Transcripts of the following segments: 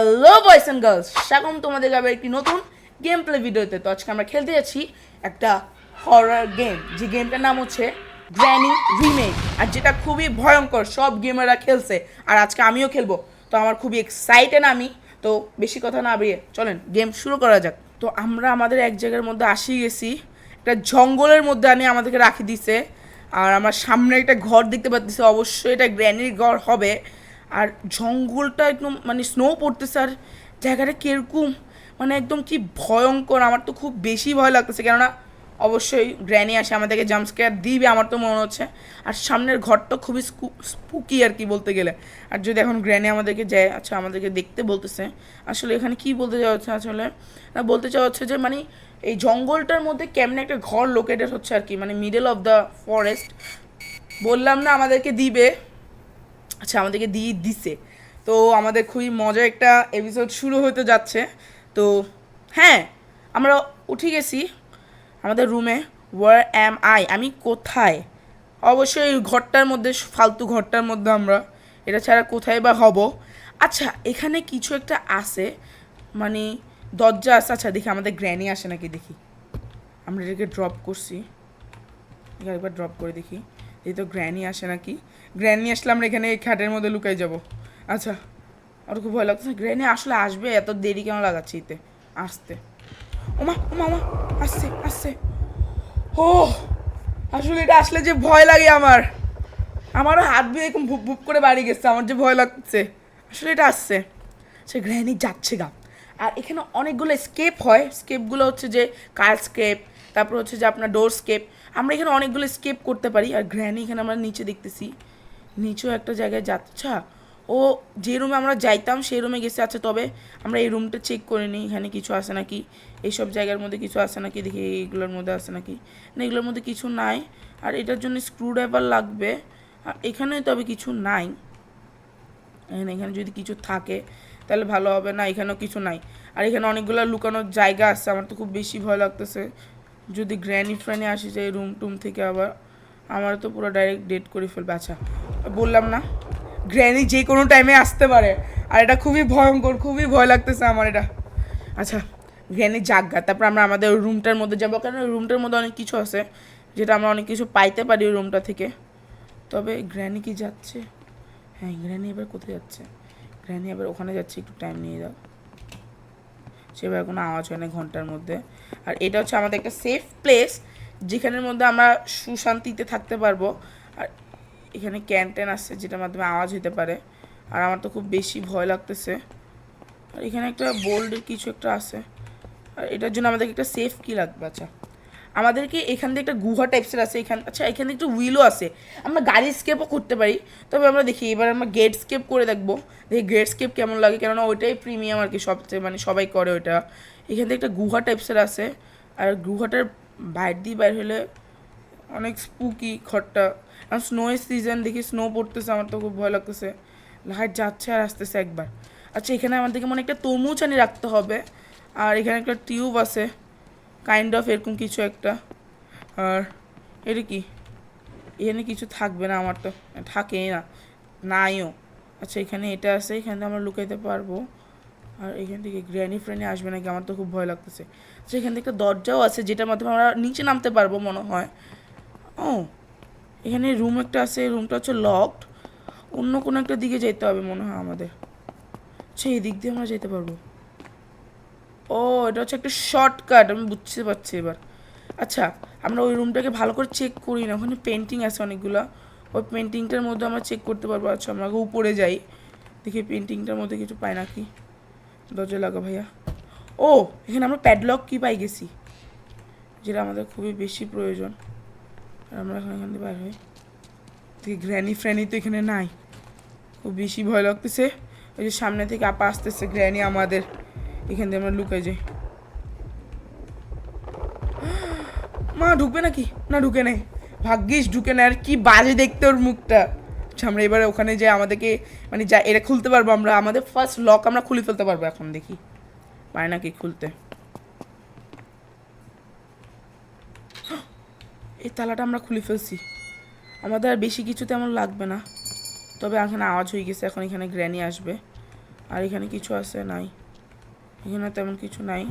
Hello বয়েস and girls স্বাগতম তোমাদের আবার একটি নতুন গেম প্লে ভিডিওতে তো আজকে আমরা খেলতে যাচ্ছি একটা হরার গেম যে গেমটার নাম হচ্ছে গ্র্যানি রিমেক আর যেটা খুবই ভয়ঙ্কর, সব গেমাররা খেলছে। আর আজকে আমিও খেলব। তো আমার খুবই এক্সাইটেড আমি। তো বেশি কথা না বেরিয়ে চলেন গেম শুরু করা যাক। তো আমরা আমাদের এক জায়গার মধ্যে আসি গেছি। একটা জঙ্গলের মধ্যে আনি আমাদেরকে রাখি দিছে। আর আমার সামনে একটা ঘর দেখতে পাচ্ছি। অবশ্যই এটা গ্র্যানির ঘর হবে। আর জঙ্গলটা একদম মানে স্নো পড়তেছে আর জায়গাটা কীরকম মানে একদম কি ভয়ঙ্কর, আমার তো খুব বেশি ভয় লাগতেছে। কেননা অবশ্যই গ্র্যানি আসে আমাদেরকে জাম্পস্কেয়ার দিবে, আমার তো মনে হচ্ছে। আর সামনের ঘরটা খুবই স্পুকি আর কি বলতে গেলে। আর যদি এখন গ্র্যানি আমাদেরকে যায় আচ্ছা আমাদেরকে দেখতে বলতেছে, আসলে এখানে কি বলতে চাওয়া হচ্ছে আসলে? না, বলতে চাওয়া হচ্ছে যে মানে এই জঙ্গলটার মধ্যে কেমন একটা ঘর লোকেটেড হচ্ছে আর কি মানে মিডল অফ দ্য ফরেস্ট বললাম না আমাদেরকে দিবে। আচ্ছা আমাদেরকে দিয়ে দিছে। তো আমাদের খুবই মজা একটা এপিসোড শুরু হতে যাচ্ছে। তো হ্যাঁ আমরা উঠে গেছি আমাদের রুমে ওয়ার অ্যাম আই আমি কোথায়? অবশ্যই ঘরটার মধ্যে, ফালতু ঘরটার মধ্যে আমরা। এটা ছাড়া কোথায় বা হব? আচ্ছা এখানে কিছু একটা আছে। মানে দরজা আছে। আচ্ছা দেখি আমাদের গ্র্যানি আসে নাকি দেখি। আমরা এটাকে ড্রপ করছি। একবার ড্রপ করে দেখি। এই তো গ্র্যানি আসে নাকি? গ্র্যানি আসলে আমরা এখানে এই খাটের মধ্যে লুকাই যাব। আচ্ছা আর খুব ভয় লাগছে গ্র্যানি আসলে আসবে, এত দেরি কেন লাগাচ্ছি এতে? আসতে। ওমা ওমা ওমা, আসছে আসছে। ও, আসলে এটা আসলে যে ভয় লাগে আমার। আমারও হাত দিয়ে এরকম ভুপ ভুপ করে বাড়ি গেছে, আমার যে ভয় লাগছে। আসলে এটা আসছে। সে গ্র্যানি যাচ্ছে গা। আর এখানে অনেকগুলো স্কেপ হয়। স্কেপগুলো হচ্ছে যে কার স্কেপ, তারপর হচ্ছে যে আপনার ডোর স্কেপ আমরা এখানে অনেকগুলো স্কেপ করতে পারি। আর গ্র্যানি এখানে আমরা নিচে দেখতেছি। নিচেও একটা জায়গায় যাচ্ছা। ও যে রুমে আমরা যাইতাম সেই রুমে গেছে। আচ্ছা তবে আমরা এই রুমটা চেক করে নিই, এখানে কিছু আছে নাকি? এইসব জায়গার মধ্যে কিছু আছে নাকি? দেখি, এইগুলোর মধ্যে আছে নাকি? না, এগুলোর মধ্যে কিছু নাই। আর এটার জন্য স্ক্রু ড্রাইভার লাগবে। আর এখানে তবে কিছু নাই। এখানে এখানে যদি কিছু থাকে, তাহলে ভালো হবে। না, এখানেও কিছু নাই। আর এখানে অনেকগুলো লুকানোর জায়গা আছে। আমার তো খুব বেশি ভয় লাগতেছে। যদি গ্র্যানি ফ্র্যানি আসি যায় রুম টুম থেকে আবার আমার তো পুরো ডাইরেক্ট ডেট করে ফেলবে। আচ্ছা বললাম না? গ্র্যানি যে কোনো টাইমে আসতে পারে। আর এটা খুবই ভয়ঙ্কর, খুবই ভয় লাগতেছে আমার এটা। আচ্ছা গ্র্যানি জাগা তারপর আমরা আমাদের রুমটার মধ্যে যাব। কারণ রুমটার মধ্যে অনেক কিছু আছে, যেটা আমরা অনেক কিছু পাইতে পারি ওই রুমটা থেকে। তবে গ্র্যানি কি যাচ্ছে? হ্যাঁ গ্র্যানি এবার কোথায় যাচ্ছে? গ্র্যানি এবার ওখানে যাচ্ছে, একটু টাইম নিয়ে যাও। সেভাবে কোনো আওয়াজ হয় না ঘণ্টার মধ্যে। আর এটা হচ্ছে আমাদের একটা সেফ প্লেস যেখানের মধ্যে আমরা সুশান্তিতে থাকতে পারব। আর এখানে ক্যান্টেন আসছে, যেটার মাধ্যমে আওয়াজ হতে পারে। আর আমার তো খুব বেশি ভয় লাগতেছে। আর এখানে একটা বোল্ডের কিছু একটা আছে। আর এটার জন্য আমাদেরকে একটা সেফ কি লাগবে আচ্ছা। আমাদেরকে এখান থেকে একটা গুহা টাইপসের আছে, এখান আচ্ছা এখান এখানে একটু হুইলও আছে। আমরা গাড়ি স্কেপও করতে পারি, তবে আমরা দেখি, এবার আমরা গেট স্কেপ করে দেখব। দেখি গেট স্কেপ কেমন লাগে, কেননা ওইটাই প্রিমিয়াম আর কি, সবচেয়ে মানে সবাই করে ওইটা। এখান থেকে একটা গুহা টাইপসের আছে, আর গুহাটার বাইর দিয়ে বাইর হলে অনেক স্পুকি ঘরটা। আর স্নো সিজন দেখি স্নো পড়তেছে, আমার তো খুব ভয় লাগতেছে। লাইট যাচ্ছে আর আসতেছে একবার। আচ্ছা এখানে আমাদেরকে মনে একটা তরমুজ আনি রাখতে হবে, আর এখানে একটা টিউব আছে। কাইন্ড অফ এরকম কিছু একটা। আর এটা কি? এখানে কিছু থাকবে না আমার তো। থাকেই না। নাইও। আচ্ছা এখানে এটা আছে, এখানে আমরা লুকাইতে পারব। আর এখান থেকে গ্র্যানি ফ্র্যানি আসবে নাকি? আমার তো খুব ভয় লাগতেছে। আচ্ছা এখান থেকে একটা দরজাও আছে, যেটার মাধ্যমে আমরা নিচে নামতে পারব মনে হয়। ও, এখানে রুম একটা আছে রুমটা হচ্ছে লকড অন্য কোনো একটা দিকে যেতে হবে মনে হয় আমাদের। আচ্ছা এই দিক দিয়ে আমরা যেতে পারব। ও, এটা হচ্ছে একটা শর্টকাট আমি বুঝতে পারছি এবার। আচ্ছা আমরা ওই রুমটাকে ভালো করে চেক করি না, ওখানে পেন্টিং আছে অনেকগুলো। ওই পেন্টিংটার মধ্যে আমরা চেক করতে পারব। আচ্ছা আমরা উপরে যাই। দেখি পেন্টিংটার মধ্যে কিছু পাই নাকি। দরজা লাগা ভাইয়া। ও, এখানে আমরা প্যাডলক কি পাই গেছি? যেটা আমাদের খুবই বেশি প্রয়োজন। আমরা এখন এখান থেকে বার হই। দেখি গ্র্যানি ফ্র্যানি তো এখানে নাই। খুব বেশি ভয় লাগতেছে। ওই যে সামনে থেকে আপা আসতেছে গ্র্যানি আমাদের। এখান দিয়ে আমরা লুকাই যাই। মা, ঢুকবে নাকি? না, ঢুকে নেই। ভাগ্যিস ঢুকে নেয় আর কি বাজে দেখতে ওর মুখটা। আচ্ছা আমরা এবারে ওখানে যে আমাদেরকে মানে যা, এটা খুলতে পারব আমরা। আমাদের ফার্স্ট লক আমরা খুলে ফেলতে পারব এখন, দেখি। পায় নাকি খুলতে। এই তালাটা আমরা খুলে ফেলছি। আমাদের আর বেশি কিছু তেমন লাগবে না। তবে এখানে আওয়াজ হয়ে গেছে, এখন এখানে গ্র্যানি আসবে। আর এখানে কিছু আছে নাই। এখানে তেমন কিছু নাই।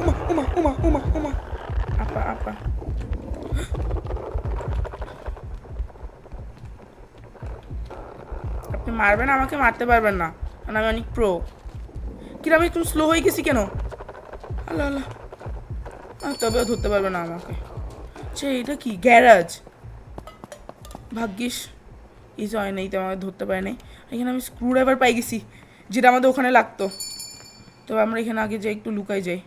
উমা উমা উমা উমা উমা আপা আপা। আপনি মারবেন আমাকে মারতে পারবেন না। কারণ আমি অনেক প্রো কিরা আমি একটু স্লো হয়ে গেছি কেন? আল্লাহ আল্লাহ। তবেও ধরতে পারবে না আমাকে। আচ্ছা এটা কি? গ্যারাজ। ভাগ্যিস এই জয় নেই তো আমাকে ধরতে পারে নাই। এখানে আমি স্ক্রু ড্রাইভার পাই গেছি যেটা আমাদের ওখানে লাগতো। তবে আমরা এখানে আগে যাই, একটু লুকাই যাই।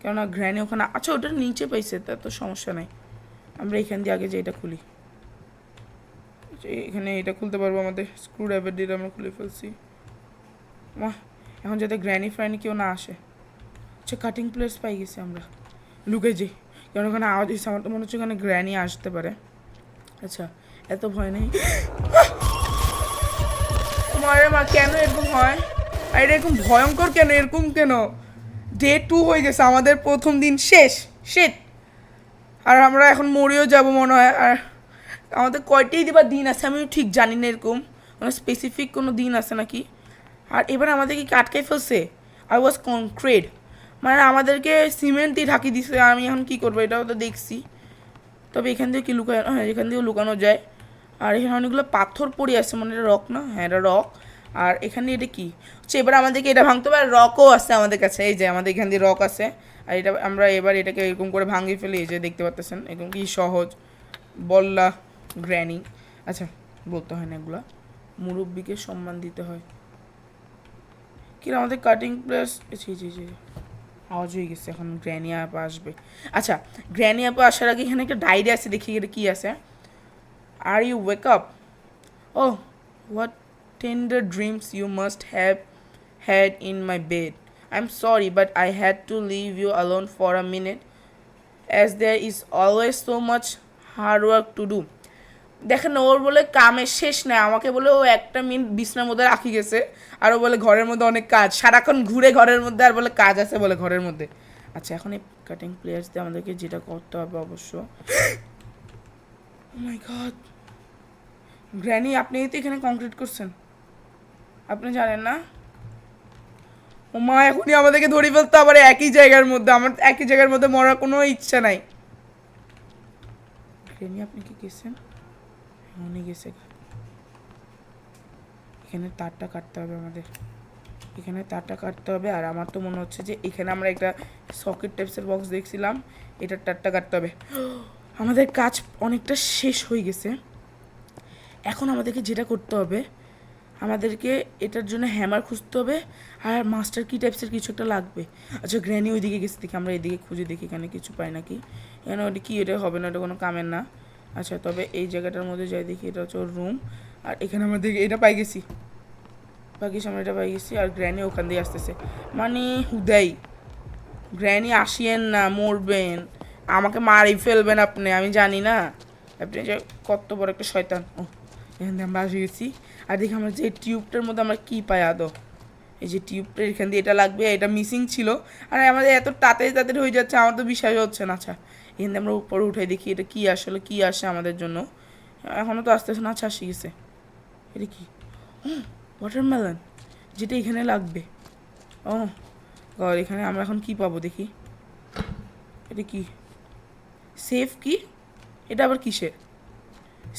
কেননা গ্র্যানি ওখানে আচ্ছা ওটা নিচে পাইছে, তা তো সমস্যা নাই। আমরা এখান দিয়ে আগে যে এটা খুলি। যে এখানে এটা খুলতে পারব আমাদের স্ক্রু ড্রাইভার দিয়ে আমরা খুলে ফেলছি। বাহ এখন যাতে গ্র্যানি ফ্র্যানি কেউ না আসে। আচ্ছা কাটিং প্লেস পাই গেছি আমরা। লুকে যাই। কারণ ওখানে আওয়াজ হচ্ছে আমার তো মনে হচ্ছে ওখানে গ্র্যানি আসতে পারে। আচ্ছা এত ভয় নেই। মা, কেন এরকম হয়? আর এটা এরকম ভয়ঙ্কর কেন? এরকম কেন? ডে টু হয়ে গেছে, আমাদের প্রথম দিন শেষ শেট আর আমরা এখন মরেও যাব মনে হয়। আর আমাদের কয়টাই দিবার দিন আছে আমি ঠিক জানি না এরকম। মানে স্পেসিফিক কোনো দিন আছে নাকি? আর এবার আমাদেরকে কি আটকাই ফেলছে? আই ওয়াজ কনক্রিট মানে আমাদেরকে সিমেন্ট দিয়ে ঢাকি দিছে আমি এখন কি করব এটাও তো দেখছি। তবে এখান থেকে কি লুকানো হ্যাঁ এখান থেকেও লুকানো যায়। আর এখানে অনেকগুলো পাথর পড়ে আছে মানে এটা রক না? হ্যাঁ এটা রক আর এখানে এটা কি? হচ্ছে এবার আমাদেরকে এটা ভাঙতে হবে, আর রকও আছে আমাদের কাছে, এই যে আমাদের এখান দিয়ে রক আছে, আর এটা আমরা এবার এটাকে এরকম করে ভাঙিয়ে ফেলি, এই যে দেখতে পাচ্ছেন এরকম কি সহজ, বল্লা, গ্র্যানি আচ্ছা বলতে হয় না এগুলা, মুরব্বীকে সম্মান দিতে হয়। কি আমাদের কাটিং প্লেস জি জি জি আওয়াজ হয়ে গেছে, এখন গ্র্যানি অ্যাপ আসবে। আচ্ছা গ্র্যানি অ্যাপ আসার আগে এখানে একটা ডায়েরি আছে, দেখি এটা কী আছে। আর you wake up oh what tender dreams you must have had in my bed I am sorry but I had to you alone for a minute as there is always so much hard work to do দেখেন, ওর বলে কামের শেষ নাই। আমাকে বলে ও একটা minute বিছনার মধ্যে রাখি গেছে, আর ও বলে ঘরের মধ্যে অনেক কাজ। সারাক্ষণ ঘুরে ঘরের মধ্যে আর বলে কাজ আছে বলে ঘরের মধ্যে। আচ্ছা এখন এই কাটিং প্লেয়ার্স দিয়ে আমাদেরকে যেটা করতে হবে অবশ্য। মাই গড গ্র্যানি আপনি তো এখানে কংক্রিট করছেন। আপনি জানেন না? ও মা, এখনই আমাদেরকে ধরে ফেলতে আবার একই জায়গার মধ্যে। আমার একই জায়গার মধ্যে মরার কোনো ইচ্ছা নাই। গ্র্যানি আপনি কি গেছেন? মনে গেছে এখানে তারটা কাটতে হবে আমাদের। এখানে তারটা কাটতে হবে, আর আমার তো মনে হচ্ছে যে এখানে আমরা একটা সকেট টাইপসের বক্স দেখছিলাম, এটার তারটা কাটতে হবে। আমাদের কাজ অনেকটা শেষ হয়ে গেছে। এখন আমাদেরকে যেটা করতে হবে আমাদেরকে এটার জন্য হ্যামার খুঁজতে হবে আর মাস্টার কি টাইপসের কিছু একটা লাগবে। আচ্ছা গ্র্যানি ওইদিকে গেছে দেখি, আমরা এদিকে খুঁজে দেখি এখানে কিছু পাই নাকি। এখানে ওটা কি, এটা হবে না, ওটা কোনো কামের না। আচ্ছা তবে এই জায়গাটার মধ্যে যাই দেখি, এটা হচ্ছে রুম আর এখানে আমরা দেখি, এটা পাই গেছি। গেছি, আমরা এটা পাই গেছি, আর গ্র্যানি ওখান দিয়ে আসতেছে। মানে হুদাই গ্র্যানি আসিয়েন না, মরবেন। আমাকে মারি ফেলবেন আপনি, আমি জানি না। আপনি যে কত বড় একটা শয়তান। ও এখান থেকে আমরা আসে গেছি। আর দেখি আমরা যে টিউবটার মধ্যে আমরা কী পাই, আদৌ। এই যে টিউবটা এখান দিয়ে এটা লাগবে, এটা মিসিং ছিল। আর আমাদের এত তাড়াতাড়ি তাড়াতাড়ি হয়ে যাচ্ছে, আমার তো বিশ্বাস হচ্ছে না আচ্ছা। এখান থেকে আমরা উপরে উঠে দেখি, এটা কী আসলে, কী আসে আমাদের জন্য। এখনও তো আসতেছে না আচ্ছা আসে গেছে। এটা কি? ওয়াটারমেলন যেটা এখানে লাগবে। ও, গড, এখানে আমরা এখন কি পাবো দেখি? এটা কি? সেফ কি? এটা আবার কিসের?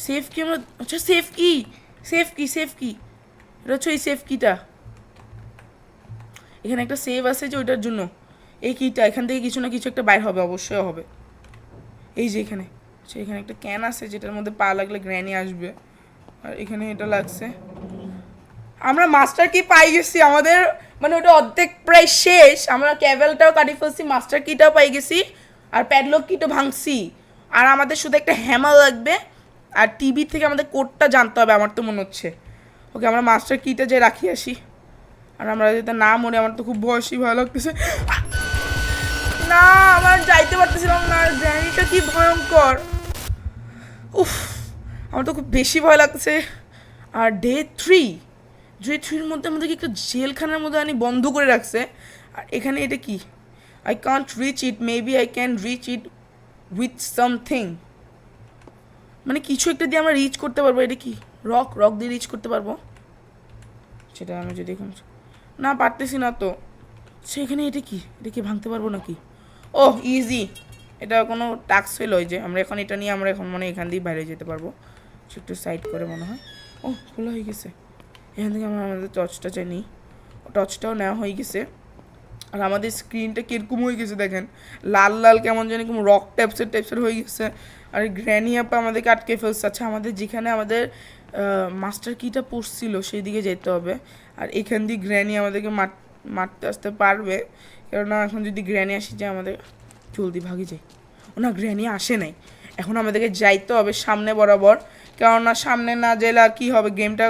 সেফ কি আমরা আচ্ছা সেফ কি সেফ কি সেফ কি এটা হচ্ছে এই সেফ কিটা এখানে একটা সেভ আছে যে ওইটার জন্য। এই কিটা এখান থেকে কিছু না কিছু একটা বাইর হবে, অবশ্যই হবে। এই যে এখানে। আচ্ছা এখানে একটা ক্যান আছে যেটার মধ্যে পা লাগলে গ্র্যানি আসবে। আর এখানে এটা লাগছে। আমরা মাস্টার কি পাই গেছি, আমাদের মানে ওটা অর্ধেক প্রায় শেষ। আমরা ক্যাভেলটাও কাটি ফেলছি মাস্টার কিটাও পাই গেছি। আর প্যাডলক কিটও ভাঙছি। আর আমাদের শুধু একটা হ্যামার লাগবে। আর টিভি থেকে আমাদের কোডটা জানতে হবে, আমার তো মনে হচ্ছে। ওকে আমরা মাস্টার কিটা যে রাখি আসি। আর আমরা যাতে না মনে আমার তো খুব বয়সী ভয় লাগতেছে। না, আমার যাইতে পারতেছিলাম না গ্র্যানিটা কি ভয়ঙ্কর। উফ, আমার তো খুব বেশি ভয় লাগছে আর ডে থ্রি ডে থ্রির মধ্যে আমাদেরকে একটা জেলখানার মধ্যে আনি বন্ধ করে রাখছে। আর এখানে এটা কি? I can't reach it maybe I can reach it with something মানে কিছু একটা দিয়ে আমরা রিচ করতে পারব, এটা কি? রক রক দিয়ে রিচ করতে পারব? সেটা আমি যদি এখন না, পারতেছি না তো। সেখানে এটা কি? এটা কি ভাঙতে পারব নাকি? ও ইজি এটা কোনো হইল ওই যে, আমরা এখন এটা নিয়ে আমরা এখন মানে এখান দিয়ে বাইরে যেতে পারব। একটু সাইড করে মনে হয়। ও খোলা হয়ে গেছে। এখান থেকে আমরা আমাদের টর্চটা চাই নিই টর্চটাও নেওয়া হয়ে গেছে। আর আমাদের স্ক্রিনটা কীরকম হয়ে গেছে দেখেন। লাল লাল কেমন জানি কেমন রক টাইপসের টাইপসের হয়ে গেছে। আর গ্র্যানি আপা আমাদেরকে আটকে ফেলছে। আচ্ছা আমাদের যেখানে আমাদের মাস্টার কিটা পড়ছিল সেই দিকে যেতে হবে। আর এখান দিয়ে গ্র্যানি আমাদেরকে মার, মারতে আসতে পারবে। কেননা এখন যদি গ্র্যানি আসি, যে আমাদের, জলদি ভাগি যাই। ও না গ্র্যানি আসে নাই। এখন আমাদেরকে যাইতে হবে সামনে বরাবর। কেননা সামনে না গেলে আর কী হবে? গেমটা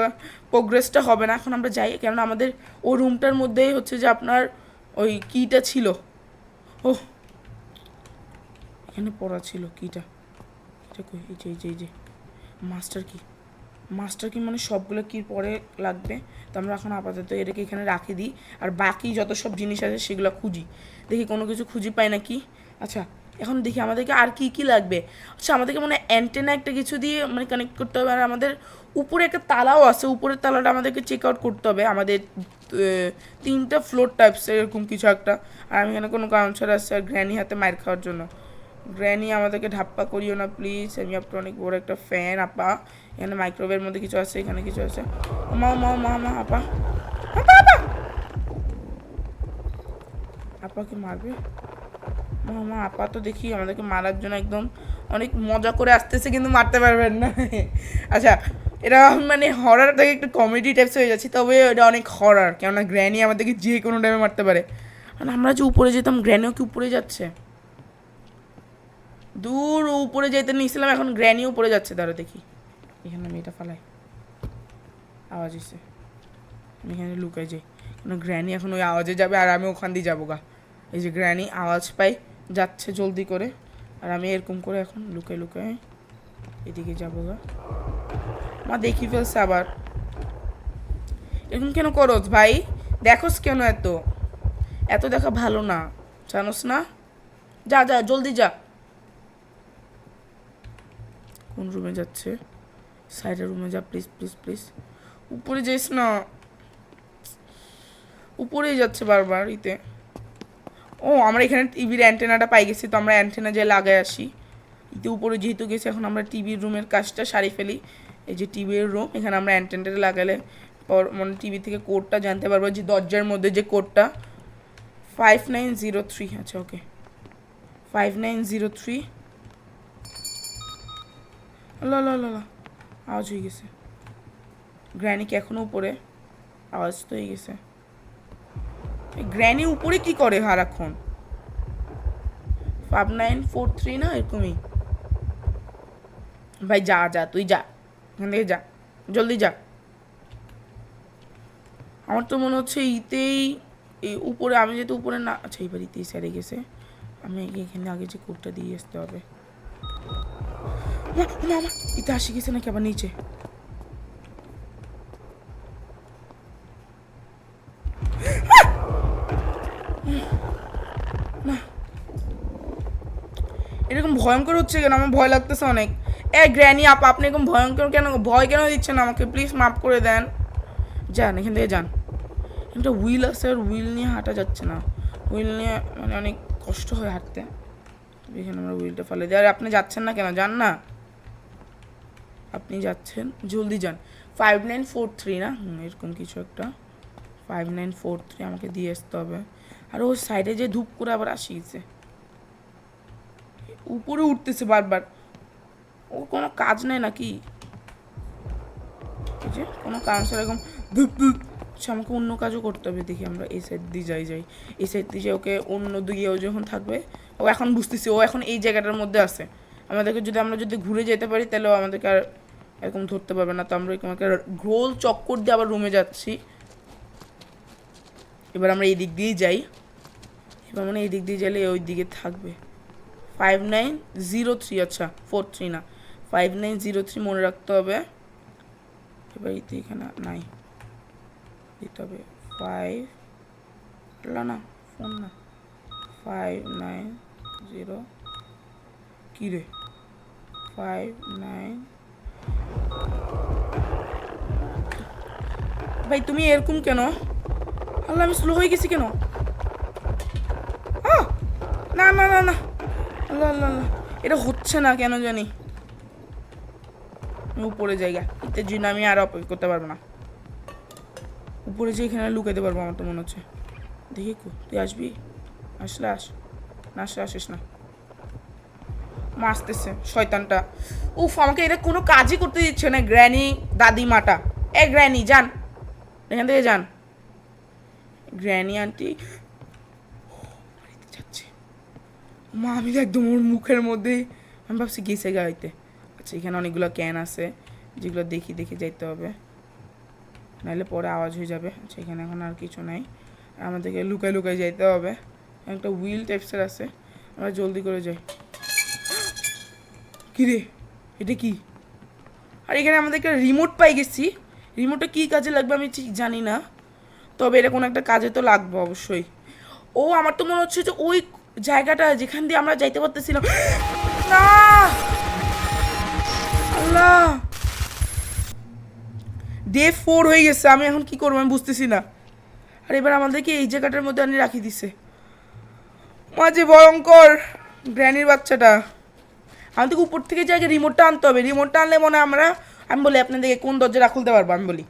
প্রোগ্রেসটা হবে না। এখন আমরা যাই, কেননা আমাদের, ও রুমটার মধ্যেই হচ্ছে যে আপনার ওই কিটা ছিল। ও এখানে পড়া ছিল কিটা। এটা এই যে এই যে এই যে। মাস্টার কি? মাস্টার কি মানে সবগুলো কি পরে লাগবে? তো আমরা এখন আপাতত এটাকে এখানে রাখি দিই। আর বাকি যত সব জিনিস আছে সেগুলো খুঁজি। দেখি কোনো কিছু খুঁজি পাই নাকি আচ্ছা এখন দেখি আমাদেরকে আর কি কি লাগবে? আচ্ছা আমাদেরকে মানে অ্যান্টেনা একটা কিছু দিয়ে মানে কানেক্ট করতে হবে। আর আমাদের উপরে একটা তালাও আছে। উপরের তালাটা আমাদেরকে চেক আউট করতে হবে। আমাদের তিনটা ফ্লোর টাইপস এরকম কিছু একটা। আর আমি এখানে কোনো ছাড়া আসছে আর গ্র্যানি হাতে মায়ের খাওয়ার জন্য। গ্র্যানি আমাদেরকে ধাপ্পা করিও না প্লিজ আমি আপনার অনেক বড় একটা ফ্যান আপা। এখানে মাইক্রোওয়েভের মধ্যে কিছু আছে, এখানে কিছু আছে। মা মা মা মা, আপা। আপা আপা! আপাকে মারবে? মা মা, আপা তো দেখি আমাদেরকে মারার জন্য একদম অনেক মজা করে আসতেছে কিন্তু মারতে পারবেন না। আচ্ছা এটা মানে হরার থেকে একটু কমেডি টাইপস হয়ে যাচ্ছে, তবে এটা অনেক হরার কেননা গ্র্যানি আমাদেরকে যে কোনো টাইমে মারতে পারে। আর আমরা যে উপরে যেতাম গ্র্যানিও কি উপরে যাচ্ছে? দূর উপরে যেতে নিয়েছিলাম এখন গ্র্যানিও উপরে যাচ্ছে। তারা দেখি। এখানে আমি এটা ফালাই আওয়াজ এসে আমি এখানে লুকাই যাই। কেন গ্র্যানি এখন ওই আওয়াজে যাবে, আর আমি ওখান দিয়ে যাব গা। এই যে গ্র্যানি আওয়াজ পাই, যাচ্ছে জলদি করে। আর আমি এরকম করে এখন লুকাই লুকাই এদিকে যাব গা। মা দেখি ফেলছে আবার? এরকম কেন করোস ভাই? দেখোস কেন এত? এত দেখা ভালো না, জানোস না? যা যা, জলদি যা। কোন রুমে যাচ্ছে? সাইডের রুমে যা প্লিজ প্লিজ প্লিজ উপরে যাইস না। উপরেই যাচ্ছে বারবার ইতে। ও, আমরা এখানে টিভির অ্যান্টেনাটা পাই গেছি, তো আমরা অ্যান্টেনা যে লাগাই আসি। ইতে উপরে যেহেতু গেছি, এখন আমরা টিভির রুমের কাজটা সারি ফেলি। এই যে টিভির রুম এখানে আমরা অ্যান্টেনাটা লাগালে পর মানে টিভি থেকে কোডটা জানতে পারব যে দরজার মধ্যে যে কোডটা ফাইভ নাইন জিরো থ্রি আচ্ছা okay five nine zero three লা আওয়াজ হয়ে গেছে। গ্র্যানি কি এখনও উপরে? আওয়াজ তো হয়ে গেছে। গ্র্যানি উপরে কি করে সারাক্ষণ? ফাইভ নাইন ফোর থ্রি না, এরকমই। ভাই, যা যা, তুই যা। এখান থেকে যা, জলদি যা। আমার তো মনে হচ্ছে ইতেই, এই উপরে, আমি যেহেতু উপরে না আচ্ছা এবার ইতেই সেরে গেছে। আমি এখানে আগে যে কোডটা দিয়ে আসতে হবে। মা মা ইতে আসি গেছে নাকি আবার নিচে? না। এরকম ভয়ঙ্কর হচ্ছে কেন? আমার ভয় লাগতেছে অনেক। এ গ্র্যানি আপ, আপনি এরকম ভয়ঙ্কর কেন, ভয় কেন দিচ্ছেন আমাকে? প্লিজ মাফ করে দেন। যান, এখান থেকে যান। একটা হুইল আছে, আর হুইল নিয়ে হাঁটা যাচ্ছে না। হুইল নিয়ে মানে অনেক কষ্ট হয় হাঁটতে। এখানে আমরা হুইলটা ফেলে দিই। আর আপনি যাচ্ছেন না কেন? যান না। আপনি যাচ্ছেন, জলদি যান। ফাইভ নাইন ফোর থ্রি না? এরকম কিছু একটা। ফাইভ নাইন ফোর থ্রি আমাকে দিয়ে আসতে হবে। আর ওর সাইডে যে ধূপ করে আবার আসিয়েছে। উপরে উঠতেছে বারবার। ওর কোনো কাজ নেই নাকি? যে, কোনো ধুপ আচ্ছা আমাকে অন্য কাজও করতে হবে। দেখি আমরা এই সাইড দিয়ে যাই যাই। এই সাইড দিয়ে যাই, ওকে অন্য দিকে ও যখন থাকবে, ও এখন বুঝতেছি, ও এখন এই জায়গাটার মধ্যে আছে। আমাদেরকে যদি, আমরা যদি ঘুরে যেতে পারি, তাহলে ও আমাদেরকে আর এরকম ধরতে পারবে না। তো আমরা একটা গোল চক্কর দিয়ে আবার রুমে যাচ্ছি। এবার আমরা এই দিক দিয়েই যাই। এবার মানে এই দিক দিয়ে গেলে ওই দিকে থাকবে। ফাইভ নাইন জিরো থ্রি আচ্ছা ফোর থ্রি না। ফাইভ নাইন জিরো থ্রি মনে রাখতে হবে। এবার এতে এখানে নাই। দিতে হবে ফাইভ না ফোন না। ফাইভ নাইন জিরো কী রে? ফাইভ নাইন ভাই তুমি এরকম কেন? আল্লাহ, আমি স্লো হয়ে গেছি কেন! না না না না। আল্লাহ আল্লাহ আল্লাহ। এটা হচ্ছে না কেন জানি। উপরে জায়গা। এতে জন্য আমি আর অপেক্ষা করতে পারব না। উপরে যে এখানে লুকাতে পারব আমার তো মনে হচ্ছে। দেখি তুই আসবি? আসলে আস। না আসলে আসিস না। মা আসতেছে শয়তানটা। উফ, আমাকে এটা কোনো কাজই করতে দিচ্ছে না, গ্র্যানি দাদি মাটা এ গ্র্যানি, যান। এখান থেকে যান। Granny aunty. মা, আমি একদম ওর মুখের মধ্যে আমি ভাবছি গেছে গাইতে আচ্ছা এখানে অনেকগুলো ক্যান আছে, যেগুলো দেখি, দেখে যাইতে হবে। নাহলে পরে আওয়াজ হয়ে যাবে। আচ্ছা এখানে এখন আর কিছু নাই। আমাদেরকে লুকায় লুকায় যাইতে হবে। একটা হুইল টাইপসের আছে। আমরা জলদি করে যাই। কি রে এটা কি? আর এখানে আমাদের একটা রিমোট পাই গেছি। রিমোটটা কী কাজে লাগবে আমি ঠিক জানি না। তবে এটা কোনো একটা কাজে তো লাগবে অবশ্যই। ও, আমার তো মনে হচ্ছে যে ওই জায়গাটা যেখান দিয়ে আমরা যাইতে পারতেছিলাম। না! আল্লাহ ডে ফোর হয়ে গেছে, আমি এখন কি করব আমি বুঝতেছি না। আর এবার আমাদেরকে এই জায়গাটার মধ্যে আনি রাখি দিছে। মাঝে ভয়ঙ্কর গ্র্যানির বাচ্চাটা। আমাদেরকে উপর থেকে জায়গায় রিমোটটা আনতে হবে। রিমোটটা আনলে মনে আমরা আমি বলি, আপনাদেরকে কোন দরজাটা খুলতে পারব? আমি বলি,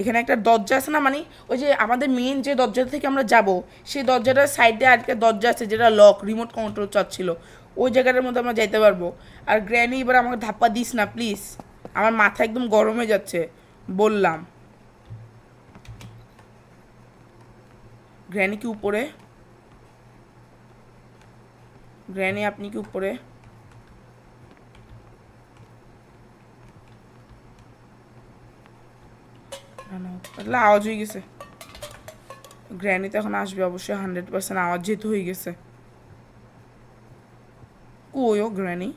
এখানে একটা দরজা আছে না? মানে ওই যে আমাদের মেন যে দরজাটা থেকে আমরা যাব, সেই দরজাটার সাইডে আরেকটা দরজা আছে যেটা লক রিমোট কন্ট্রোল চাচ্ছিল। ওই জায়গাটার মধ্যে আমরা যাইতে পারব। আর গ্র্যানি, এবার আমাকে ধাপ্পা দিস না, প্লিজ। আমার মাথা একদম গরম হয়ে যাচ্ছে, বললাম। গ্র্যানি কি উপরে? গ্র্যানি, আপনি কি উপরে? আওয়াজ হয়ে গেছে। গ্র্যানি তো এখন আসবে, অবশ্যই হান্ড্রেড পার্সেন্ট আওয়াজ যেহেতু হয়ে গেছে। কই গ্র্যানি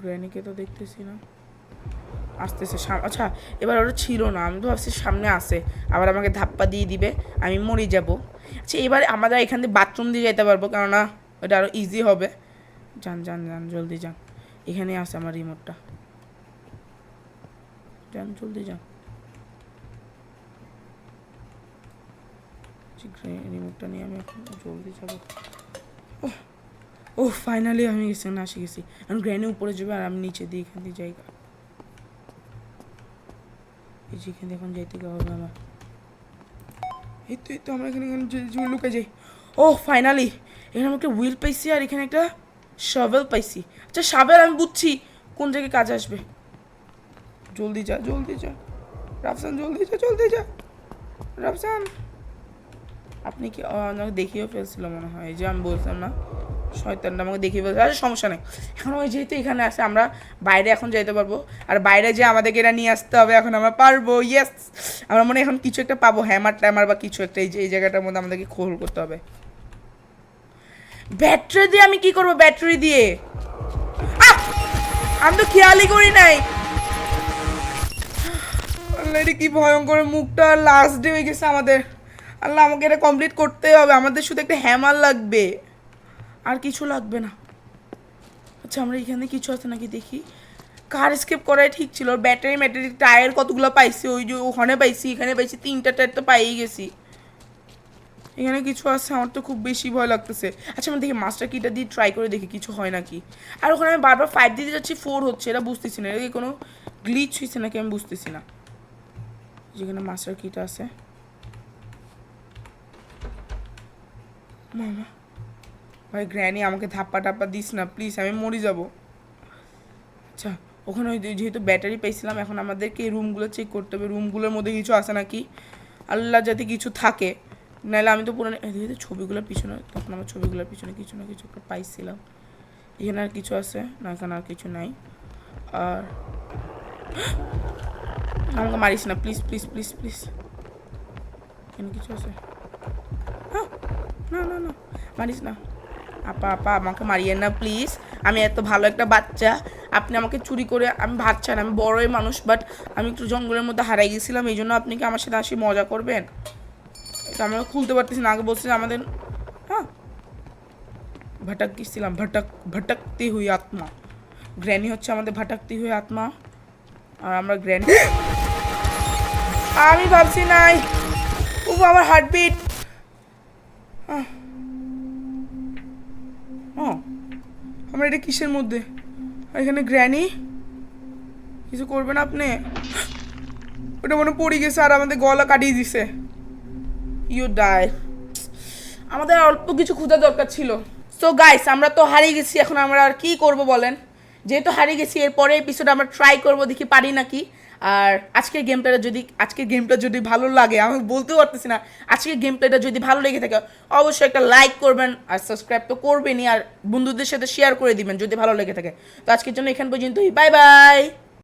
গ্র্যানিকে তো দেখতেছি না। আসতেছে আচ্ছা এবার ওটা ছিল না, আমি তো ভাবছি সামনে আসে আবার আমাকে ধাপ্পা দিয়ে দিবে, আমি মরে যাব। আচ্ছা এবার আমরা এখান থেকে বাথরুম দিয়ে যেতে পারব, কেননা ওটা আরও ইজি হবে। যান যান যান, জলদি যান। এখানে আছে আমার রিমোটটা যান, জলদি যান। রিমোটটা নিয়ে আমি এখন জলদি যাব। ও ফাইনালি আমি গেছি না আসি গেছি। আমি গ্র্যানি উপরে যাবে আর আমি নিচে দিয়ে এখান দিয়ে জায়গা। এই যে এখান এখন যাইতে হবে আমার। এই তো এই তো আমরা এখানে এখানে লুকে যাই। ও ফাইনালি এখানে আমি একটা হুইল পাইছি আর এখানে একটা শাভেল পাইছি। আচ্ছা শাভেল আমি বুঝছি কোন জায়গায় কাজে আসবে। জলদি যা জলদি যা। রাফসান, জলদি যা জলদি যা। রাফসান! আপনি কি আমাকে দেখিয়েও ফেলছিল মনে হয়। এই যে আমি বলছিলাম না। শয়তানটা আমাকে দেখিয়ে ফেলছে আরে সমস্যা নেই। এখন ওই যেহেতু এখানে আছে, আমরা বাইরে এখন যেতে পারব। আর বাইরে যে আমাদেরকে এটা নিয়ে আসতে হবে, এখন আমরা পারব ইয়েস আমরা মনে এখন কিছু একটা পাবো হ্যামার ট্যামার বা কিছু একটা, এই যে, এই জায়গাটার মধ্যে আমাদেরকে খোল করতে হবে। ব্যাটারি দিয়ে আমি কি করব ব্যাটারি দিয়ে! আমি তো খেয়ালই করি নাই। এটা কি ভয়ঙ্কর মুখটা লাস্ট ডে হয়ে গেছে আমাদের। আল্লাহ, আমাকে এটা কমপ্লিট করতে হবে। আমাদের শুধু একটা হ্যামার লাগবে। আর কিছু লাগবে না। আচ্ছা আমরা এখানে কিছু আছে নাকি দেখি? কার স্কেপ করাই ঠিক ছিল। ব্যাটারি ম্যাটারি টায়ার কতগুলো পাইছি? ওই যে ওখানে পাইছি, এখানে পাইছি, তিনটা টায়ার তো পাইই গেছি। এখানে কিছু আছে, আমার তো খুব বেশি ভয় লাগতেছে। আচ্ছা আমি দেখি মাস্টার কিটা দিয়ে ট্রাই করে দেখি কিছু হয় নাকি। আর ওখানে আমি বারবার ফাইভ দিতে যাচ্ছি ফোর হচ্ছে, এটা বুঝতেছি না। এটা কোনো গ্লিচ হয়েছে নাকি আমি বুঝতেছি না। যেখানে মাস্টার কিটা আছে। মামা। ভাই গ্র্যানি আমাকে ধাপ্পা টাপ্পা দিস না প্লিজ আমি মরে যাব। আচ্ছা ওখানে ওই যেহেতু ব্যাটারি পেয়েছিলাম এখন আমাদেরকে এই রুমগুলো চেক করতে হবে। রুমগুলোর মধ্যে কিছু আছে নাকি? আল্লাহ যাতে কিছু থাকে। নাহলে আমি তো পুরো যেহেতু ছবিগুলোর পিছনে, তখন আমার ছবিগুলোর পিছনে কিছু না কিছু একটা পাইছিলাম। এখানে আর কিছু আছে? না, এখানে আর কিছু নাই। আর আমাকে মারিস না প্লিজ প্লিজ প্লিজ প্লিজ এখানে কিছু আছে? না না না, মারিস না। আপা আপা, আমাকে মারিয়েন না প্লিজ আমি এত ভালো একটা বাচ্চা। আপনি আমাকে চুরি করে, আমি বাচ্চা না, আমি বড়ই মানুষ বাট আমি একটু জঙ্গলের মধ্যে হারাই গেছিলাম, এই জন্য আপনি কি আমার সাথে আসি মজা করবেন? এটা আমরা খুলতে পারতেছি না, আগে বলছিলাম আমাদের হ্যাঁ? ভটক গেছিলাম ভটক ভটকতে হুই আত্মা। গ্র্যানি হচ্ছে আমাদের ভটকতে হুই আত্মা। আর আমরা গ্র্যানি। আমি ভাবছি নাই। ও আমার হার্টবিট ও আমার এটা কিসের মধ্যে? এখানে গ্র্যানি কিছু করবেন আপনি? ওটা মনে পড়ে গেছে আর আমাদের গলা কাটিয়ে দিছে। ইউ ডাই আমাদের অল্প কিছু ক্ষুধা দরকার ছিল। সো গাইস আমরা তো হারিয়ে গেছি, এখন আমরা আর কি করব বলেন? যেহেতু হারিয়ে গেছি, এরপরে এপিসোড আমরা ট্রাই করব, দেখি পারি নাকি? আর আজকের গেম প্লেটা যদি, আজকের গেমটা যদি ভালো লাগে, আমি বলতেও পারতেছি না, আজকের গেম প্লেটা যদি ভালো লেগে থাকে, অবশ্যই একটা লাইক করবেন আর সাবস্ক্রাইব তো করবেনই, আর বন্ধুদের সাথে শেয়ার করে দিবেন যদি ভালো লেগে থাকে। তো আজকের জন্য এখান পর্যন্তই বাই বাই